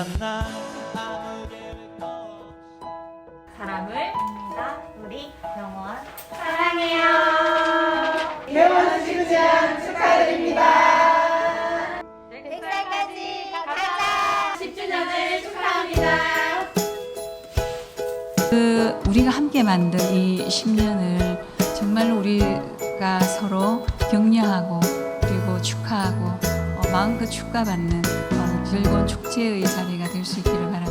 난 아무 계획도 없이 사랑을 입니다. 우리 영원 이혜원 시구장 축하드립니다. 100살까지 가자. 10주년을 축하합니다. 그 우리가 함께 만든 이 10년을 정말로 우리가 서로 격려하고 그리고 축하하고 어, 마음껏 축가받는 어, 즐거운 축제의 자리가 될 수 있기를 바랍니다.